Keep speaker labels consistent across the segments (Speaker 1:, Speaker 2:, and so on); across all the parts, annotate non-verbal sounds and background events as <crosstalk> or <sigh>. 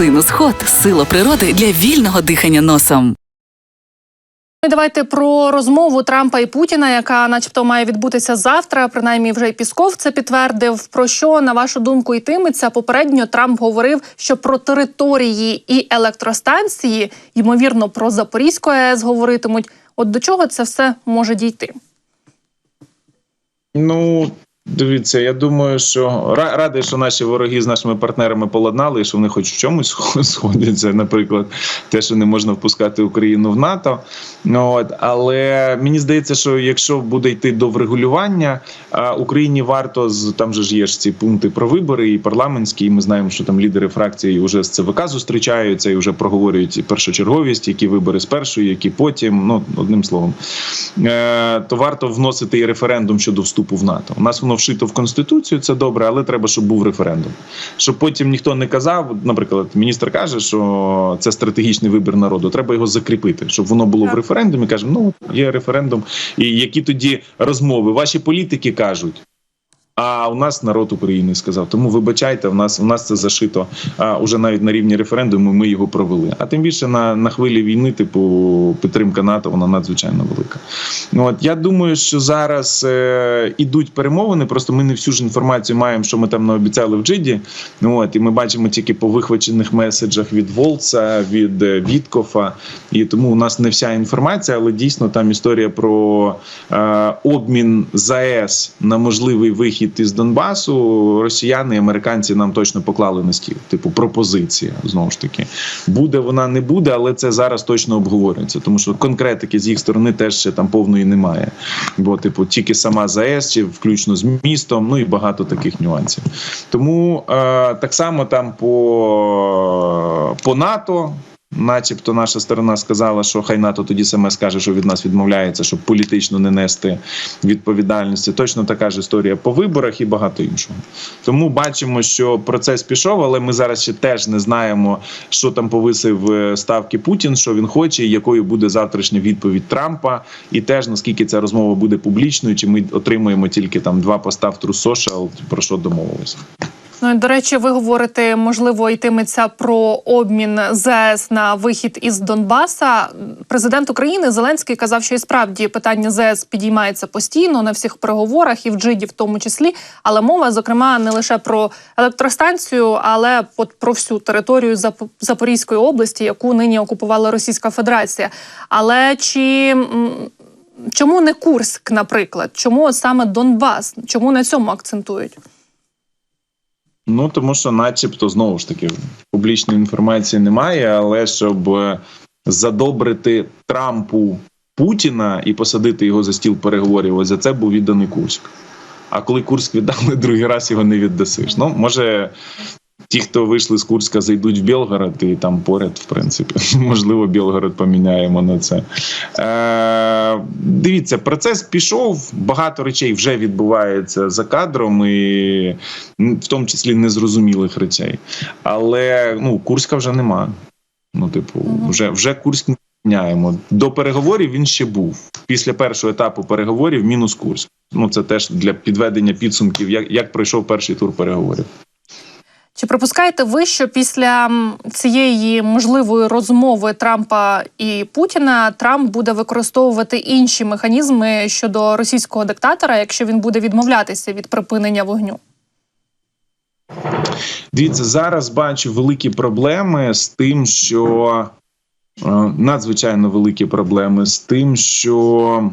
Speaker 1: Синус-ход сила природи для вільного дихання носом.
Speaker 2: Ну і давайте про розмову Трампа і Путіна, яка, начебто, має відбутися завтра. Принаймні, вже й Пісков це підтвердив. Про що на вашу думку йтиметься? Попередньо Трамп говорив, що про території і електростанції, ймовірно, про Запорізьку АЕС говоритимуть. От до чого це все може дійти?
Speaker 3: Ну, дивіться, я думаю, що ра- радий, що наші вороги з нашими партнерами поладнали, і що вони хоч в чомусь <laughs> сходяться. Наприклад, те, що не можна впускати Україну в НАТО. Ну, от, але мені здається, що якщо буде йти до врегулювання, Україні варто з там же ж є ж ці пункти про вибори і парламентські. І ми знаємо, що там лідери фракції вже з ЦВК зустрічаються і вже проговорюють першочерговість, які вибори спершу, які потім. Ну одним словом, е, то варто вносити і референдум щодо вступу в НАТО. У нас воно вшито в конституцію, це добре, але треба, щоб був референдум. Щоб потім ніхто не казав. Наприклад, міністр каже, що це стратегічний вибір народу. Треба його закріпити, щоб воно було в референдумі. Каже, ну є референдум. І які тоді розмови? Ваші політики кажуть. А у нас народ України сказав. Тому вибачайте, в нас у нас це зашито а, уже навіть на рівні референдуму. Ми його провели. А тим більше на, на хвилі війни, типу підтримка НАТО, вона надзвичайно велика. Ну, От я думаю, що зараз е, ідуть перемовини. Просто ми не всю ж інформацію маємо, що ми там наобіцяли в Джиді. Ну от і ми бачимо тільки по вихвачених меседжах від Волца, від е, Віткофа. І тому у нас не вся інформація, але дійсно там історія про е, обмін ЗАЕС на можливий вихід із Донбасу. Росіяни і американці нам точно поклали на стіл. Типу пропозиція знову ж таки буде вона не буде, але це зараз точно обговорюється, тому що конкретики з їх сторони теж ще там повної немає. Бо, типу, тільки сама ЗАЕС, чи включно з містом, ну і багато таких нюансів. Тому е, так само там по, по НАТО. Начебто наша сторона сказала, що хай НАТО тоді саме скаже, що від нас відмовляється, щоб політично не нести відповідальності. Точно така ж історія по виборах і багато іншого. Тому бачимо, що процес пішов, але ми зараз ще теж не знаємо, що там повисив е, ставки Путін, що він хоче, якою буде завтрашня відповідь Трампа, і теж наскільки ця розмова буде публічною, чи ми отримуємо тільки там два поста в True про що домовилися.
Speaker 2: Ну і до речі, ви говорите, можливо, йтиметься про обмін ЗС на вихід із Донбаса. Президент України Зеленський казав, що і справді питання ЗС підіймається постійно на всіх переговорах і в Джиді, в тому числі. Але мова, зокрема, не лише про електростанцію, але от про всю територію Зап- Запорізької області, яку нині окупувала Російська Федерація. Але чи чому не Курськ, наприклад? Чому саме Донбас? Чому на цьому акцентують?
Speaker 3: Ну тому що, начебто, знову ж таки, публічної інформації немає, але щоб е, задобрити Трампу Путіна і посадити його за стіл переговорів, ось за це був відданий Курськ. А коли Курськ віддали <laughs> другий раз, його не віддасиш. Ну, може. Ті, хто вийшли з Курська, зайдуть в Білгород і там поряд, в принципі, <laughs> можливо, Білгород поміняємо на це. Е, дивіться, процес пішов. Багато речей вже відбувається за кадром, і в тому числі незрозумілих речей. Але ну, Курська вже нема. Ну, типу, вже, вже Курськ не міняємо. До переговорів він ще був. Після першого етапу переговорів мінус Курськ. Ну, це теж для підведення підсумків, як, як пройшов перший тур переговорів.
Speaker 2: Чи припускаєте ви, що після цієї можливої розмови Трампа і Путіна Трамп буде використовувати інші механізми щодо російського диктатора, якщо він буде відмовлятися від припинення вогню?
Speaker 3: Дивіться, зараз бачу великі проблеми з тим, що е, надзвичайно великі проблеми з тим, що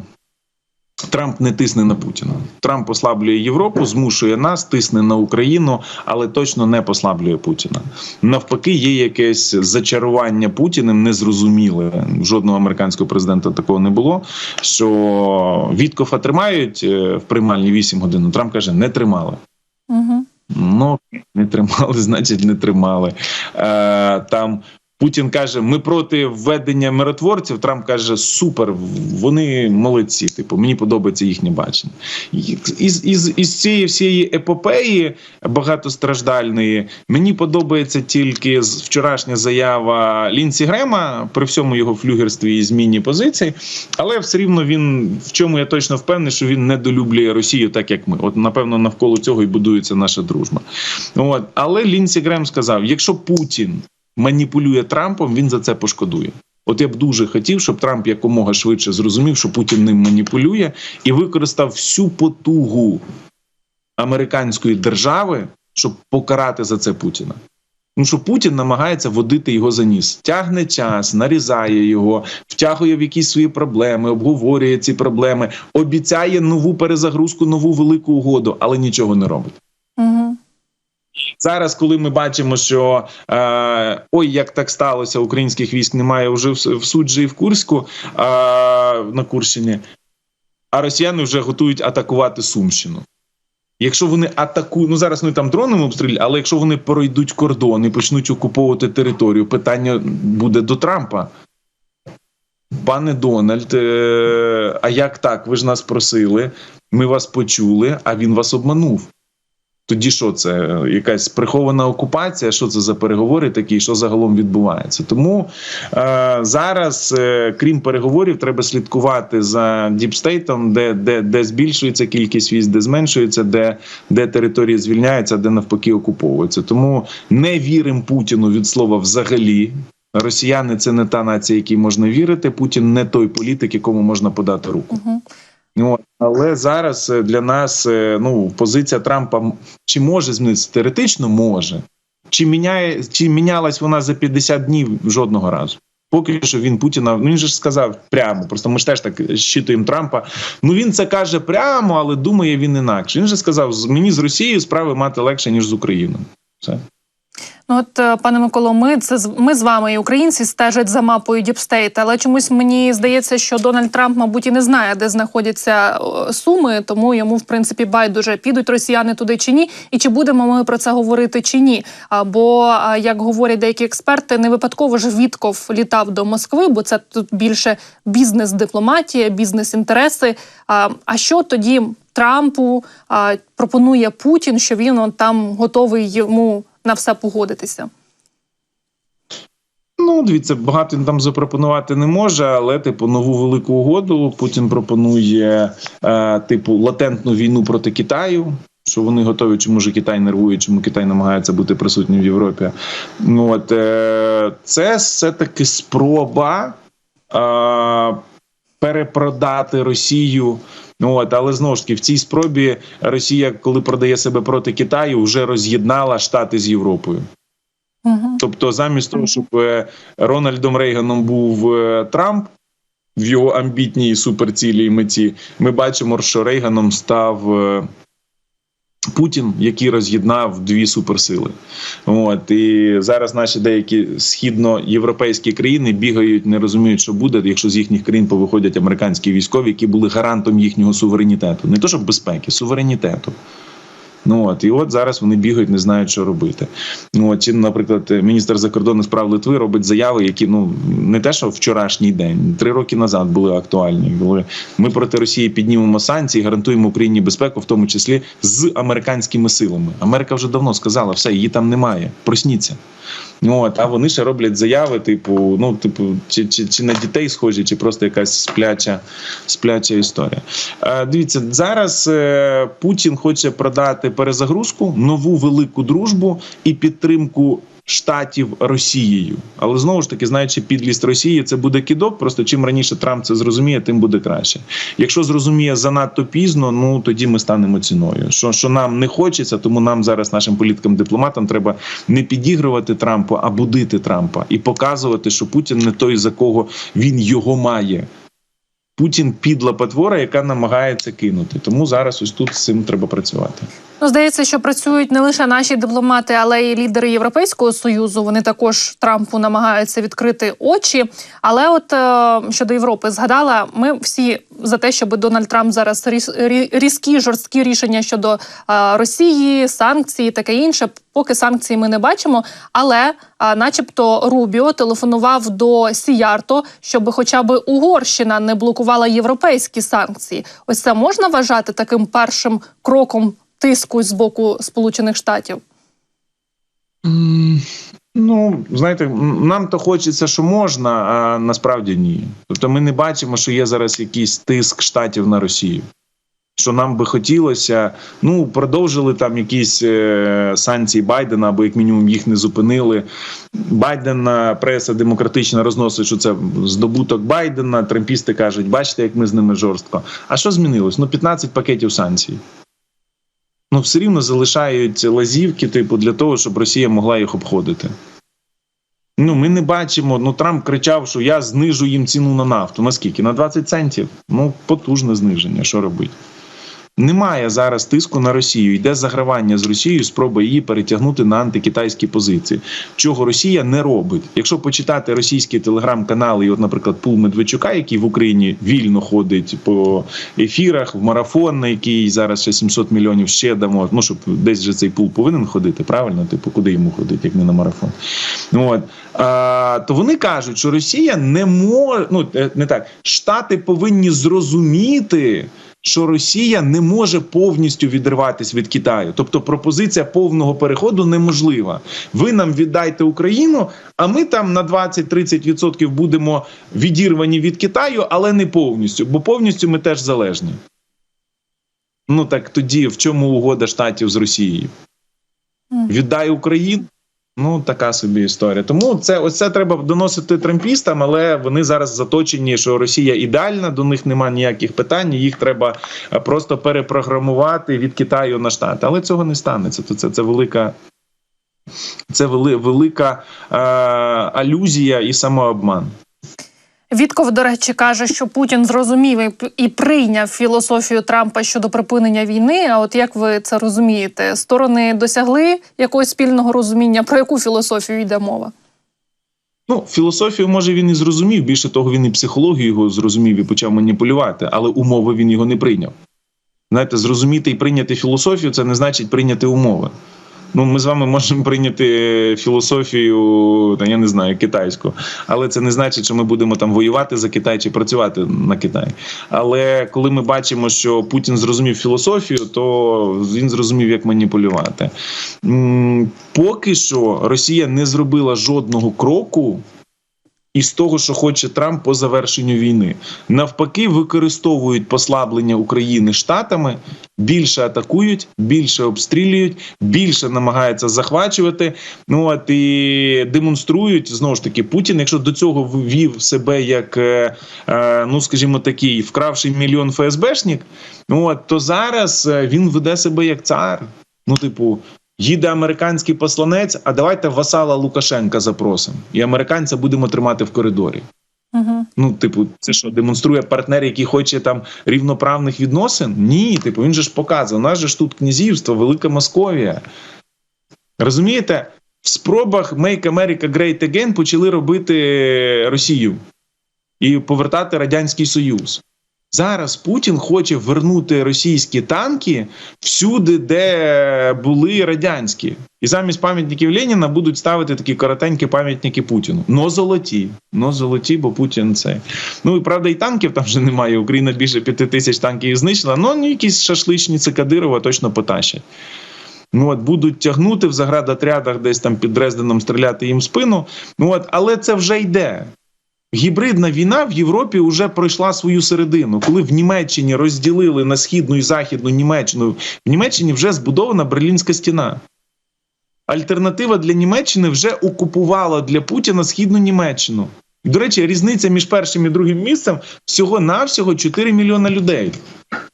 Speaker 3: Трамп не тисне на Путіна. Трамп послаблює Європу, змушує нас, тисне на Україну, але точно не послаблює Путіна. Навпаки, є якесь зачарування Путіним незрозуміле. Жодного американського президента такого не було. Що Віткофа тримають е, в приймальні 8 годин. Трамп каже, не тримали.
Speaker 2: Угу.
Speaker 3: Ну, не тримали, значить, не тримали. Е, там Путін каже: ми проти введення миротворців. Трамп каже: Супер, вони молодці. Типу, мені подобається їхнє бачення. Із, із, із цієї всієї епопеї багатостраждальної мені подобається тільки вчорашня заява Лінсі Грема при всьому його флюгерстві і зміні позицій. Але все рівно він в чому я точно впевнений, що він недолюблює Росію, так як ми. От напевно навколо цього і будується наша дружба. От але Лінсі Грем сказав: якщо Путін маніпулює Трампом, він за це пошкодує. От я б дуже хотів, щоб Трамп якомога швидше зрозумів, що Путін ним маніпулює, і використав всю потугу американської держави, щоб покарати за це Путіна. Тому що Путін намагається водити його за ніс, тягне час, нарізає його, втягує в якісь свої проблеми, обговорює ці проблеми, обіцяє нову перезагрузку, нову велику угоду, але нічого не робить.
Speaker 2: Угу.
Speaker 3: Зараз, коли ми бачимо, що е, ой, як так сталося, українських військ немає вже в, в Суджі і в Курську е, на Курщині, а росіяни вже готують атакувати Сумщину. Якщо вони атакують, ну зараз вони там дронами обстрілюють, але якщо вони пройдуть кордон і почнуть окуповувати територію, питання буде до Трампа. Пане Дональд, е, а як так? Ви ж нас просили, ми вас почули, а він вас обманув. Тоді що це? Якась прихована окупація? Що це за переговори такі? Що загалом відбувається? Тому е, зараз, е, крім переговорів, треба слідкувати за діпстейтом, де, де, де збільшується кількість військ, де зменшується, де, де території звільняються, де навпаки окуповуються. Тому не віримо Путіну від слова взагалі. Росіяни це не та нація, якій можна вірити. Путін не той політик, якому можна подати руку. Але зараз е, для нас е, ну позиція Трампа чи може змінитися? Теоретично може. Чи міняє чи мінялась вона за 50 днів жодного разу? Поки що він Путіна, ну він же ж сказав прямо. Просто ми ж теж так щитуємо Трампа. Ну він це каже прямо, але думає він інакше. Він же сказав: мені з Росією справи мати легше ніж з Україною. Все.
Speaker 2: Ну, от, е, пане Миколо, ми це ми з вами, і українці, стежать за мапою Діпстейт, але чомусь мені здається, що Дональд Трамп, мабуть, і не знає, де знаходяться суми, тому йому, в принципі, байдуже підуть росіяни туди чи ні, і чи будемо ми про це говорити чи ні. А, Бо, як говорять деякі експерти, не випадково ж Вітков літав до Москви, бо це тут більше бізнес-дипломатія, бізнес-інтереси. А, що тоді Трампу пропонує Путін, що він он, там готовий йому на все погодитися?
Speaker 3: Ну, дивіться, багато він там запропонувати не може, але типу нову велику угоду Путін пропонує е, типу латентну війну проти Китаю. Що вони готові, чому ж Китай нервує, чому Китай намагається бути присутнім в Європі. Ну от е, це все таки спроба е, перепродати Росію. Ну от, але знову ж таки, в цій спробі Росія, коли продає себе проти Китаю, вже роз'єднала Штати з Європою.
Speaker 2: Угу.
Speaker 3: Тобто, замість того, щоб е, Рональдом Рейганом був е, Трамп в його амбітній суперцілі і меті, ми бачимо, що Рейганом став е, Путін, який роз'єднав дві суперсили. От і зараз наші деякі східноєвропейські країни бігають, не розуміють, що буде, якщо з їхніх країн повиходять американські військові, які були гарантом їхнього суверенітету, не то щоб безпеки, суверенітету. Ну от і от зараз вони бігають, не знають, що робити. Ну от чи, наприклад, міністр закордонних справ Литви робить заяви, які ну не те, що вчорашній день, три роки назад були актуальні. Були ми проти Росії піднімемо санкції, гарантуємо Україні безпеку, в тому числі з американськими силами. Америка вже давно сказала, все її там немає. Просніться. Ну, От, а вони ще роблять заяви, типу, ну, типу, чи, чи, чи на дітей схожі, чи просто якась спляча, спляча історія. Е, дивіться, зараз е, Путін хоче продати перезагрузку, нову велику дружбу і підтримку. Штатів Росією, але знову ж таки, знаючи підлість Росії, це буде кидок. Просто чим раніше Трамп це зрозуміє, тим буде краще. Якщо зрозуміє занадто пізно, ну тоді ми станемо ціною. Що що нам не хочеться, тому нам зараз, нашим політикам, дипломатам, треба не підігрувати Трампу, а будити Трампа і показувати, що Путін не той, за кого він його має. Путін підла потвора, яка намагається кинути. Тому зараз ось тут з цим треба працювати.
Speaker 2: Ну, здається, що працюють не лише наші дипломати, але й лідери Європейського союзу. Вони також Трампу намагаються відкрити очі. Але, от е, щодо Європи, згадала, ми всі за те, щоб Дональд Трамп зараз різ, рі- різкі жорсткі рішення щодо е, Росії, санкцій, таке інше. Поки санкції ми не бачимо. Але, е, начебто, Рубіо телефонував до Сіярто, щоб хоча б Угорщина не блокувала європейські санкції. Ось це можна вважати таким першим кроком тиску з боку Сполучених Штатів.
Speaker 3: Ну, знаєте, нам то хочеться, що можна, а насправді ні. Тобто ми не бачимо, що є зараз якийсь тиск штатів на Росію. що нам би хотілося, ну продовжили там якісь е, санкції Байдена, або як мінімум їх не зупинили. Байдена преса демократична розносить, що це здобуток Байдена. Трампісти кажуть, бачите, як ми з ними жорстко. А що змінилось? Ну 15 пакетів санкцій. Ну, все рівно залишають лазівки, типу, для того, щоб Росія могла їх обходити. Ну, ми не бачимо. Ну, Трамп кричав, що я знижу їм ціну на нафту. Наскільки? На 20 центів. Ну, потужне зниження. Що робить? Немає зараз тиску на Росію. Йде загравання з Росією, спроба її перетягнути на антикитайські позиції. Чого Росія не робить. Якщо почитати російські телеграм-канали, і, от, наприклад, Пул Медведчука, який в Україні вільно ходить по ефірах, в марафон, на який зараз ще 700 мільйонів ще дамо. Ну щоб десь же цей пул повинен ходити, правильно? Типу, куди йому ходити, як не на марафон? От а, то вони кажуть, що Росія не може, ну е, не так, Штати повинні зрозуміти. Що Росія не може повністю відриватись від Китаю, тобто пропозиція повного переходу неможлива. Ви нам віддайте Україну, а ми там на 20-30% будемо відірвані від Китаю, але не повністю, бо повністю ми теж залежні. Ну так тоді в чому угода штатів з Росією? Віддай Україну. Ну, така собі історія. Тому це ось це треба доносити трампістам, але вони зараз заточені, що Росія ідеальна, до них немає ніяких питань. Їх треба е, просто перепрограмувати від Китаю на штати. Але цього не станеться. То це, це велика. Це вели, велика е, алюзія і самообман.
Speaker 2: Вітков, до речі, каже, що Путін зрозумів і прийняв філософію Трампа щодо припинення війни. А от як ви це розумієте? Сторони досягли якогось спільного розуміння, про яку філософію йде мова?
Speaker 3: Ну, філософію, може, він і зрозумів. Більше того, він і психологію його зрозумів і почав маніпулювати, але умови він його не прийняв. Знаєте, зрозуміти і прийняти філософію це не значить прийняти умови. Ну, ми з вами можемо прийняти філософію, та я не знаю, китайську, але це не значить, що ми будемо там воювати за Китай чи працювати на Китай. Але коли ми бачимо, що Путін зрозумів філософію, то він зрозумів, як маніпулювати. Поки що Росія не зробила жодного кроку із того, що хоче Трамп по завершенню війни. Навпаки, використовують послаблення України штатами, більше атакують, більше обстрілюють, більше намагаються захвачувати. Ну от і демонструють знову ж таки Путін, якщо до цього вів себе як, е, е, ну скажімо, такий вкравший мільйон ФСБшник, ну от то зараз е, він веде себе як цар. Ну, типу, їде американський посланець, а давайте васала Лукашенка запросимо. І американця будемо тримати в коридорі.
Speaker 2: Угу.
Speaker 3: Ну, типу, це що демонструє партнер, який хоче там рівноправних відносин? Ні, типу, він же ж показує. У нас же ж тут князівство, Велика Московія. Розумієте, в спробах Make America Great Again почали робити Росію і повертати Радянський Союз. Зараз Путін хоче вернути російські танки всюди, де були радянські, і замість пам'ятників Леніна будуть ставити такі коротенькі пам'ятники Путіну. Но золоті. Но золоті, бо Путін це. Ну і правда, і танків там вже немає. Україна більше п'яти тисяч танків знищила. Ну ну, якісь шашличниці Кадирова точно потащать. Ну от будуть тягнути в заградотрядах, десь там під Дрезденом стріляти їм в спину. Ну от, але це вже йде. Гібридна війна в Європі вже пройшла свою середину, коли в Німеччині розділили на східну і західну Німеччину. В Німеччині вже збудована Берлінська стіна. Альтернатива для Німеччини вже окупувала для Путіна східну Німеччину. І, до речі, різниця між першим і другим місцем всього навсього 4 мільйона людей.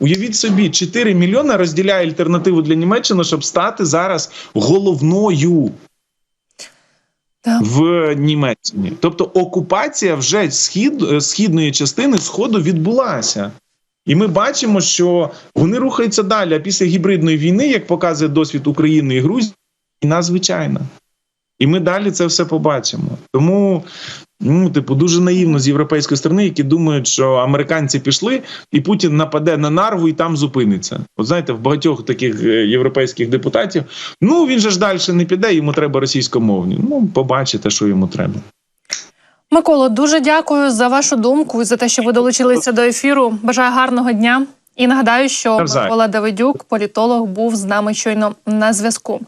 Speaker 3: Уявіть собі, 4 мільйона розділяє альтернативу для Німеччини, щоб стати зараз головною. В Німеччині. Тобто окупація вже схід, е, східної частини сходу відбулася. І ми бачимо, що вони рухаються далі. А після гібридної війни, як показує досвід України і Грузії, війна звичайна. І ми далі це все побачимо. Тому, ну, типу, дуже наївно з європейської сторони, які думають, що американці пішли, і Путін нападе на нарву і там зупиниться. От знаєте, в багатьох таких е, європейських депутатів, ну він же ж далі не піде, йому треба російськомовні. Ну, побачите, що йому треба.
Speaker 2: Миколо, дуже дякую за вашу думку і за те, що ви долучилися до ефіру. Бажаю гарного дня. І нагадаю, що Микола Давидюк, політолог, був з нами щойно на зв'язку.